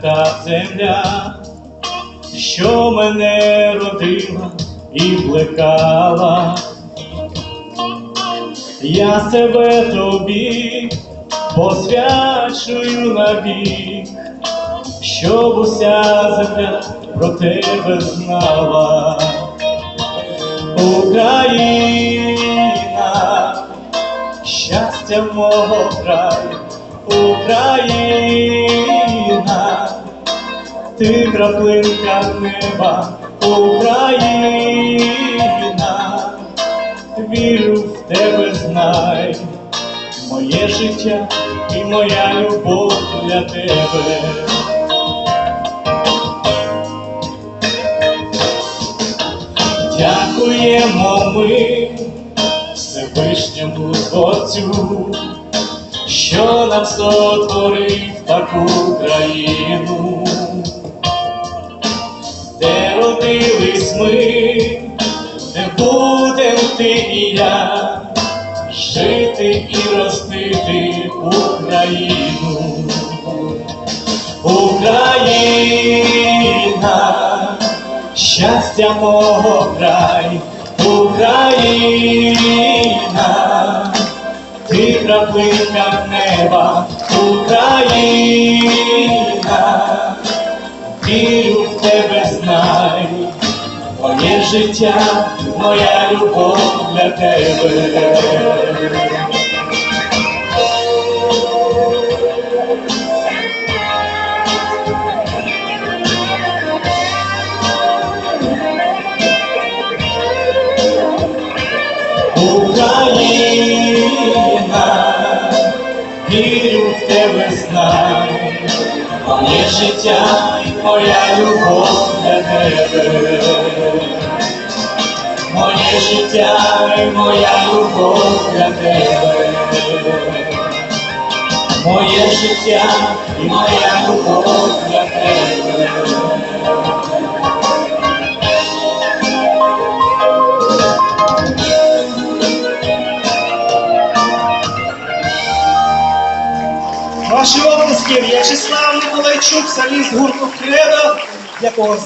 свята земля, що мене родила і плекала. Я себе тобі посвячую навік, щоб уся земля про тебе знала. Україна, щастя мого краю, Україна, ти краплинка неба, Україна, вірю в тебе, знай, моє життя і моя любов для тебе. Дякуємо ми Всевишньому Творцю, що нам сотворив таку країну, де родились ми, де будем ти і я, жити і ростити Україну. Україна, щастя мого край, Україна, ти краплинка неба, Україна, життя, моя любов для тебе. Україна, вірю в тебе знай, моє життя моя любов для тебе. Життя моя любов для тебе. Моє життя і моя любов для тебе. Ваші обласки В'ячеслав Николайчук, соліст гурту Кредо, якого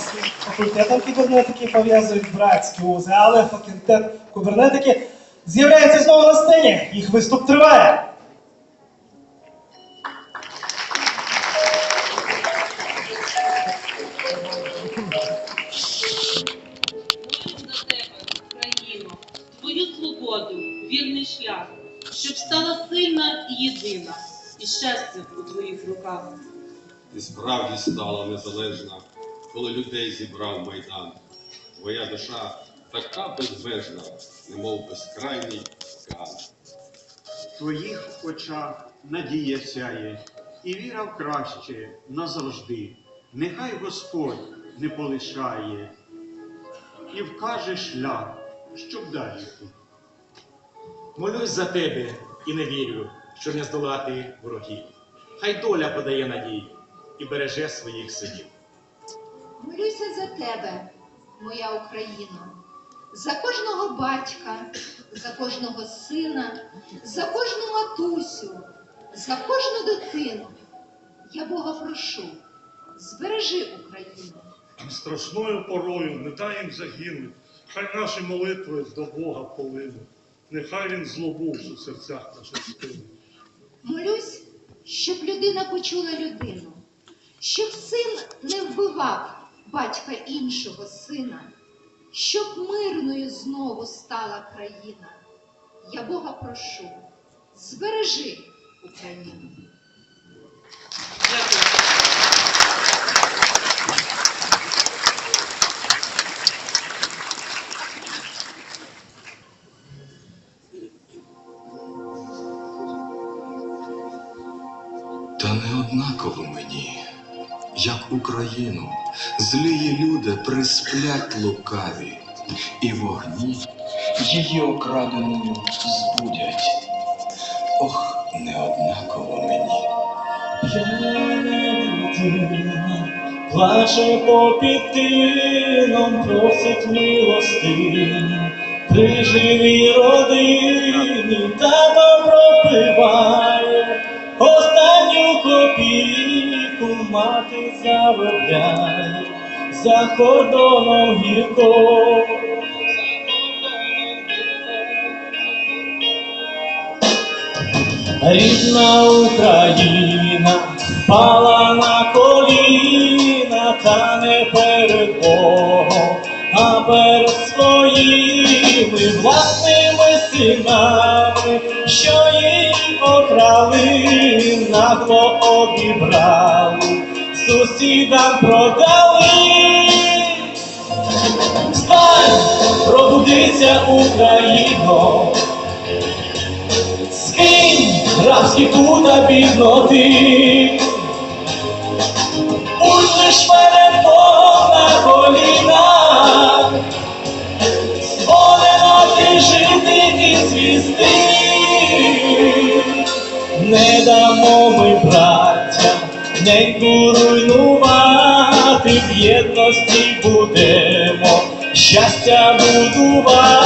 факультетом кібернетики пов'язують братські узи, але факультет кібернетики з'являється знову на сцені. Їх виступ триває. Молюсь за тебе, Україно, твою свободу, вірний шлях, щоб стала сильна і єдина, і щастя у твоїх руках. І справді стала незалежна, коли людей зібрав майдан. Твоя душа така безмежна, немов безкрайній океан. В твоїх очах надія сяє, і віра в краще назавжди. Нехай Господь не полишає і вкаже шлях, щоб далі. Молюсь за тебе і не вірю, що не здолати ворогів. Хай доля подає надій і береже своїх синів. Молюся за тебе, моя Україно, за кожного батька, за кожного сина, за кожну матусю, за кожну дитину. Я Бога прошу, збережи Україну. страшною порою, не дай їм загинуть. Хай наші молитви до Бога полинуть. Нехай він злобу у серцях наших спинить. Молюсь, щоб людина почула людину, щоб син не вбивав батька іншого сина, щоб мирною знову стала країна. Я Бога прошу, збережи Україну. Дякую. Та не однаково мені, як Україну, злії люди присплять лукаві, і вогні її окраденою збудять. Ох, не однаково мені. Я плаче по підтином, просить милостині, при живій родині мати заробляє за кордоном гірко. Рідна Україна пала на коліна, та не перед Богом, а перед своїми власними синами, що її окрали, нагло обібрали, сусідам продали. Встань, пробудися, Україно, скинь рабські пута бідноти, в єдності будемо. Щастя будувати,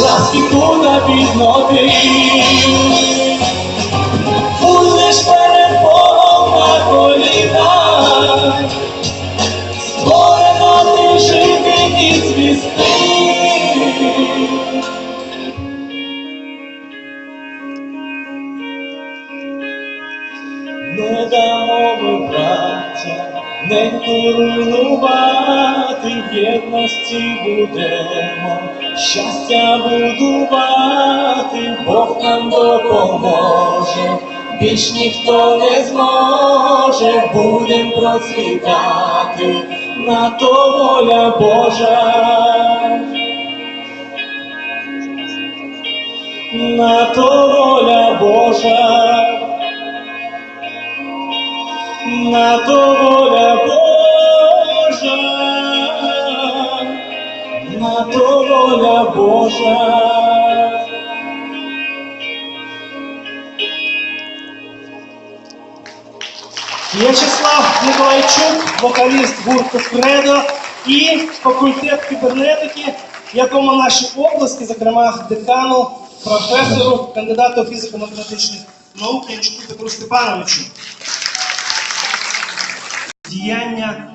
ласки куда бідноти, будеш перед Богом на колінах, створено ти жити і звісти. Не дамо ми, браття, неньку руйнувати, в єдності будемо, щастя будувати, Бог нам допоможе, більш ніхто не зможе, будем процвітати, на то воля Божа. На то воля Божа. На то воля воля Божа. В'ячеслав Миколайчук, вокаліст гурту Кредо і факультет кібернетики, якому наші області, зокрема декану, професору, кандидату фізико-математичних наук Янчуку Петру Степановичу. Діяння